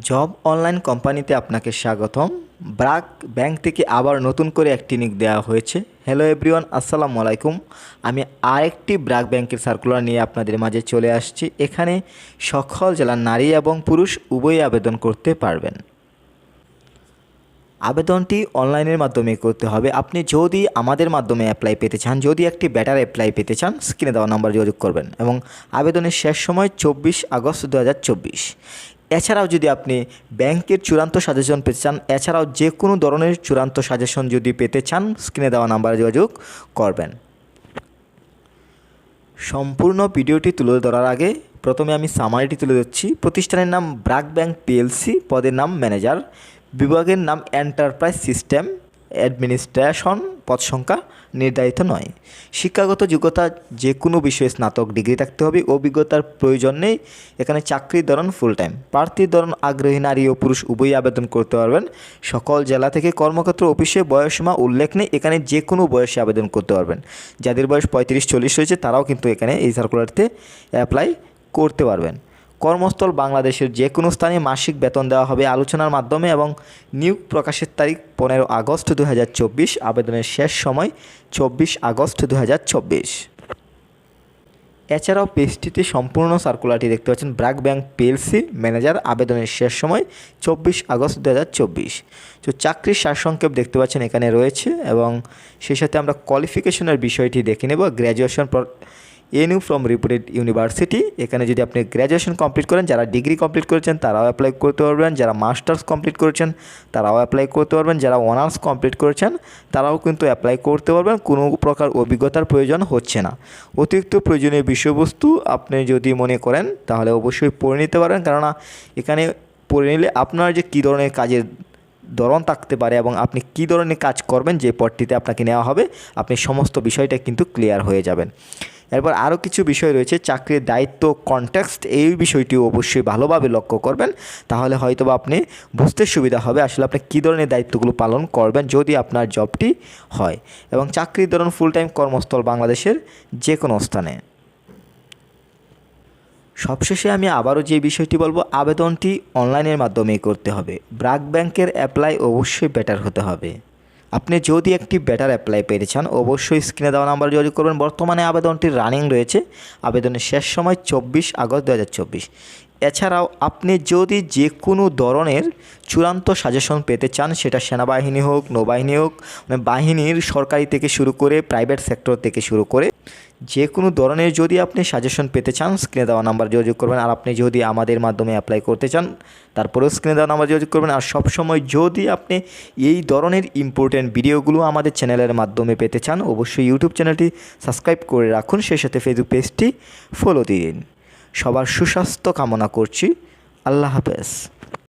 Job online কোম্পানিতে আপনাকে স্বাগতম। ব্রাক ব্যাংক থেকে আবার নতুন করে একটি নিক দেওয়া হয়েছে। হ্যালো এভরিওয়ান আসসালামু আলাইকুম। আমি আরেকটি ব্রাক ব্যাংকের সার্কুলার নিয়ে আপনাদের মাঝে চলে আসছি। এখানে সকল জেলার নারী এবং পুরুষ উভয়ই আবেদন করতে পারবেন। আবেদনটি অনলাইনের মাধ্যমে করতে হবে। আপনি যদি আমাদের মাধ্যমে অ্যাপ্লাই পেতে চান, যদি একটি ব্যাটার অ্যাপ্লাই পেতে চান স্ক্রিনে দেওয়া নাম্বার যোগাযোগ করবেন এবং আবেদনের শেষ সময় চব্বিশ আগস্ট দু হাজার চব্বিশ। এছাড়াও যদি আপনি ব্যাংকের চূড়ান্ত সাজেশন পেতে চান, এছাড়াও যে কোনো ধরনের চূড়ান্ত সাজেশন যদি পেতে চান, স্ক্রিনে দেওয়া নাম্বারে যোগাযোগ করবেন। সম্পূর্ণ ভিডিওটি তুলে ধরার আগে প্রথমে আমি সামারিটি তুলে ধরছি। প্রতিষ্ঠানের নাম ব্রাক ব্যাংক পিএলসি, পদের নাম ম্যানেজার বিভাগের নাম এন্টারপ্রাইজ সিস্টেম অ্যাডমিনিস্ট্রেশন পদ সংখ্যা নির্ধারিত নয়। শিক্ষাগত যোগ্যতা যে কোনো বিষয়ে স্নাতক ডিগ্রি থাকতে হবে। অভিজ্ঞতার প্রয়োজন নেই। এখানে চাকরির ধরন ফুল টাইম প্রার্থীর ধরন আগ্রহী নারী ও পুরুষ উভয়ই আবেদন করতে পারবেন। সকল জেলা থেকে কর্মক্ষেত্র অফিসে বয়সীমা উল্লেখ নেই। এখানে যে কোনো বয়সে আবেদন করতে পারবেন। যাদের বয়স পঁয়ত্রিশ চল্লিশ রয়েছে, তারাও কিন্তু এখানে এই সার্কুলারতে অ্যাপ্লাই করতে পারবেন। কর্মস্থল বাংলাদেশের যে কোনো স্থানে মাসিক বেতন দেওয়া হবে আলোচনার মাধ্যমে এবং নিয়োগ প্রকাশের তারিখ পনেরো আগস্ট দু হাজার চব্বিশ, আবেদনের শেষ সময় চব্বিশ আগস্ট দুহাজার চব্বিশ। এছাড়াও পেজটিতে সম্পূর্ণ সার্কুলারটি দেখতে পাচ্ছেন ব্র্যাক ব্যাংক পিএলসি ম্যানেজার আবেদনের শেষ সময় চব্বিশ আগস্ট দু হাজার চব্বিশ। তো চাকরির সারসংক্ষেপ দেখতে পাচ্ছেন এখানে রয়েছে এবং সেই সাথে আমরা কোয়ালিফিকেশনের বিষয়টি দেখে নেব। Graduation NU from reputed university এখানে যদি আপনি গ্র্যাজুয়েশন কমপ্লিট করেন, যারা ডিগ্রি কমপ্লিট করেছেন, তারাও অ্যাপ্লাই করতে পারবেন, যারা মাস্টার্স কমপ্লিট করেছেন, তারাও অ্যাপ্লাই করতে পারবেন, যারা অনার্স কমপ্লিট করেছেন, তারাও কিন্তু অ্যাপ্লাই করতে পারবেন, কোনো প্রকার অভিজ্ঞতার প্রয়োজন হচ্ছে না। অতিরিক্ত প্রয়োজনীয় বিষয়বস্তু আপনি যদি মনে করেন, তাহলে অবশ্যই পড়ে নিতে পারেন, কেননা এখানে পড়ে নিলে আপনার যে কী ধরনের কাজের ধরন থাকতে পারে এবং আপনি কী ধরনের কাজ করবেন, যে পদটিতে আপনাকে নেওয়া হবে, আপনি সমস্ত বিষয়টা কিন্তু ক্লিয়ার হয়ে যাবেন। এরপর আরও কিছু বিষয় রয়েছে, চাকরির দায়িত্ব কনটেক্সট এই বিষয়টি অবশ্যই ভালোভাবে লক্ষ্য করবেন। তাহলে হয়তো আপনি বুঝতে সুবিধা হবে আসলে আপনি কী ধরনের দায়িত্বগুলো পালন করবেন যদি আপনার জবটি হয়। এবং চাকরির ধরন ফুল টাইম কর্মস্থল বাংলাদেশের যে কোনো স্থানে। সবশেষে আমি আবারও যে বিষয়টি বলব, আবেদনটি অনলাইনের মাধ্যমেই করতে হবে। ব্রাক ব্যাংকের অ্যাপ্লাই অবশ্যই বেটার হতে হবে। আপনি যদি একটি ব্যাটার অ্যাপ্লাই পেতে চান, অবশ্যই স্ক্রিনে দেওয়া নাম্বার যোগাযোগ করবেন। বর্তমানে আবেদনটি রানিং রয়েছে। আবেদনের শেষ সময় চব্বিশ আগস্ট দু হাজার চব্বিশ। এছাড়াও আপনি যদি যে কোনো ধরনের চূড়ান্ত সাজেশন পেতে চান, সেটা সেনাবাহিনী হোক, নৌবাহিনী হোক মানে বাহিনীর সরকারি থেকে শুরু করে প্রাইভেট সেক্টর থেকে শুরু করে যে কোনো ধরনের যদি আপনি সাজেশন পেতে চান স্ক্রিনে দেওয়া নাম্বার যোগাযোগ করবেন। আর আপনি যদি আমাদের মাধ্যমে অ্যাপ্লাই করতে চান, তারপরেও স্ক্রিনে দেওয়া নাম্বার যোগাযোগ করবেন। আর সবসময় যদি আপনি এই ধরনের ইম্পর্টেন্ট ভিডিওগুলো আমাদের চ্যানেলের মাধ্যমে পেতে চান, অবশ্যই ইউটিউব চ্যানেলটি সাবস্ক্রাইব করে রাখুন। সেই সাথে ফেসবুক পেজটি ফলো দিয়ে দিন। সবার সুস্বাস্থ্য কামনা করছি। আল্লাহ হাফেজ।